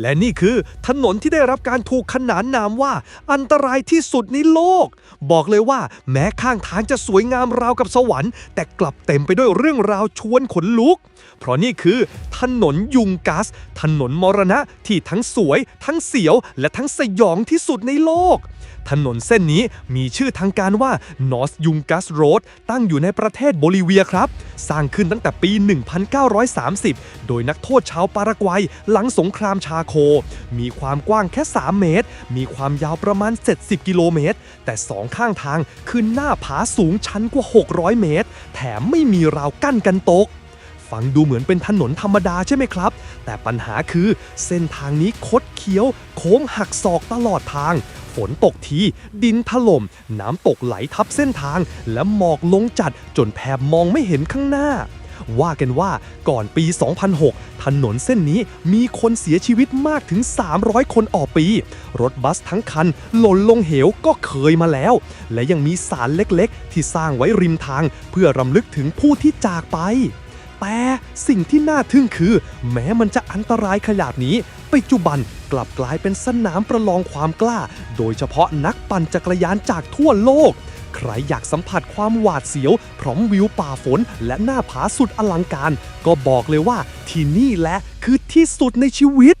และนี่คือถนนที่ได้รับการถูกขนานนามว่า อันตรายที่สุดในโลก บอกเลยว่า แม้ข้างทางจะสวยงามราวกับสวรรค์ แต่กลับเต็มไปด้วยเรื่องราวชวนขนลุก เพราะนี่คือ ถนนยุงกัส ถนนมรณะที่ทั้งสวย ทั้งเสียว และทั้งสยองที่สุดในโลก ถนนเส้นนี้มีชื่อทางการว่า North Yungas Road ตั้งอยู่ในประเทศโบลิเวียครับ สร้างขึ้นตั้งแต่ปี 1930 โดยนักโทษชาวปารากวัย หลังสงครามชาโค มีความกว้างแค่ 3 เมตร มีความยาวประมาณ 70 กิโลเมตร แต่สองข้างทางคือหน้าผาสูงชันกว่า 600 เมตร แถมไม่มีราวกั้นกันตกฟังดูเหมือนเป็นถนนธรรมดาใช่ไหมครับ แต่ปัญหาคือเส้นทางนี้คดเคี้ยว โค้งหักศอกตลอดทาง ฝนตกที ดินถล่ม น้ำตกไหลทับเส้นทาง และหมอกลงจัดจนแทบมองไม่เห็นข้างหน้า ว่ากันว่าก่อนปี 2006 ถนนเส้นนี้มีคนเสียชีวิตมากถึง 300 คนต่อปี รถบัสทั้งคันหล่นลงเหวก็เคยมาแล้ว และยังมีสารเล็กๆ ที่สร้างไว้ริมทาง เพื่อรำลึกถึงผู้ที่จากไป แต่สิ่งที่น่าทึ่งคือ แม้มันจะอันตรายขนาดนี้ ปัจจุบันกลับกลายเป็นสนามประลองความกล้า โดยเฉพาะนักปั่นจักรยานจากทั่วโลก ใครอยากสัมผัสความหวาดเสียว พร้อมวิวป่าฝน และหน้าผาสุดอลังการ ก็บอกเลยว่าที่นี่แหละคือที่สุดในชีวิต